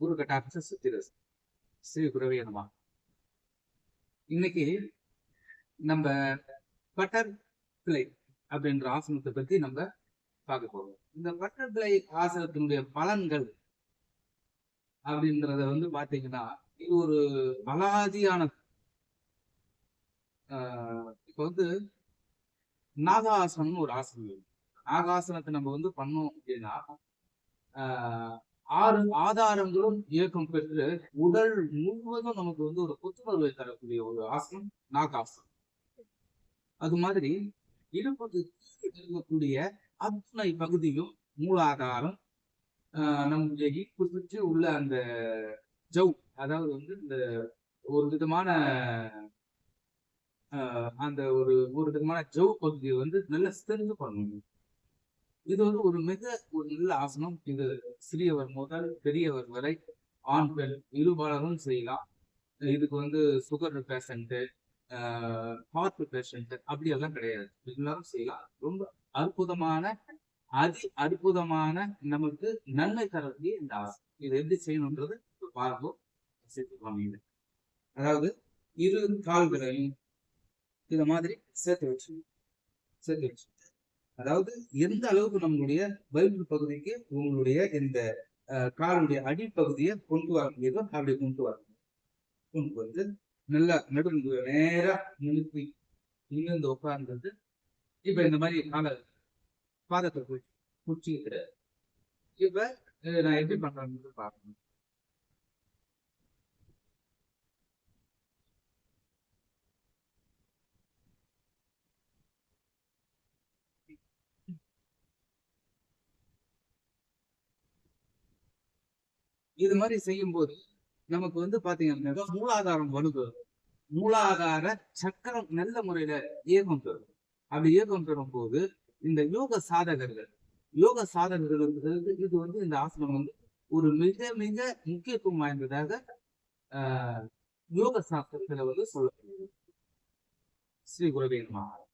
குரு கட்டாட்ச சித்திரஸ் ஸ்ரீ குருவே நம. இன்னைக்கு நம்ம பட்டர் பிளை அப்படின்ற ஆசனத்தை பத்தி நம்ம பார்க்க போறோம். இந்த பட்டர் பிளை ஆசனத்தினுடைய பலன்கள் அப்படின்றத வந்து பாத்தீங்கன்னா இது ஒரு அலாதியான ஆஹ் வந்து நாகாசனம்னு ஒரு ஆசனம் நாகாசனத்தை நம்ம வந்து பண்ணோம் அப்படின்னா ஆஹ் ஆறு ஆதாரங்களும் இயக்கம் பெற்று உடல் முழுவதும் நமக்கு வந்து ஒரு புத்துணர்வை தரக்கூடிய ஒரு ஆசனம் நாகாசனம். அது மாதிரி இருப்பது இருக்கக்கூடிய அத்தனை பகுதியும் மூலாதாரம் ஆஹ் நம்முடைய ஈர்ப்பு சுற்றி உள்ள அந்த ஜவ் அதாவது வந்து இந்த ஒரு விதமான ஆஹ் அந்த ஒரு ஒரு விதமான ஜவ் பகுதியை வந்து நல்லா ஸ்ட்ரென்த் பண்ணணும். இது வந்து ஒரு மிக ஒரு நல்ல ஆசனம். இது சிறியவர் முதல் பெரியவர் வரை ஆண் பெண் இருபாலரும் செய்யலாம். இதுக்கு வந்து சுகர் பேஷண்ட்டு ஹார்ட் பேஷண்ட் அப்படி எல்லாம் கிடையாது. எல்லாரும் செய்யலாம். ரொம்ப அற்புதமான அதி அற்புதமான நமக்கு நன்மை தரக்கூடிய இந்த ஆசை இது எப்படி செய்யணுன்றது பார்ப்போம். சேர்த்துக்கலாம் அதாவது இரு கால்களையும் இந்த மாதிரி சேர்த்து வச்சு சேர்த்து வச்சு. அதாவது எந்த அளவுக்கு நம்மளுடைய வயிற்று பகுதிக்கு உங்களுடைய இந்த காலுடைய அடிப்பகுதியை கொண்டு வர முடியுதோ அப்படி கொண்டு வரணும் கொண்டு வந்து நல்லா நடுவு நேரா நிறுத்தி நிமிர்ந்து உட்கார்ந்தது இப்ப இந்த மாதிரி காலை பாதத்தை போய் குச்சிக்கிட்டு இப்ப நான் எப்படி பண்றேன்னு பாக்கணும் இது மாதிரி செய்யும் போது நமக்கு வந்து பாத்தீங்கன்னா மூலாதாரம் வலுவு மூலாதார சக்கரம் நல்ல முறையில இயக்கம் பெறும் அப்படி இயக்கம் பெறும் போது இந்த யோக சாதகர்கள் யோக சாதகர்களுக்கு இது வந்து இந்த ஆசனம் வந்து ஒரு மிக மிக முக்கியத்துவம் வாய்ந்ததாக ஆஹ் யோக சாஸ்திரத்துல வந்து சொல்லப்படுகிறது ஸ்ரீ குருவே நமः.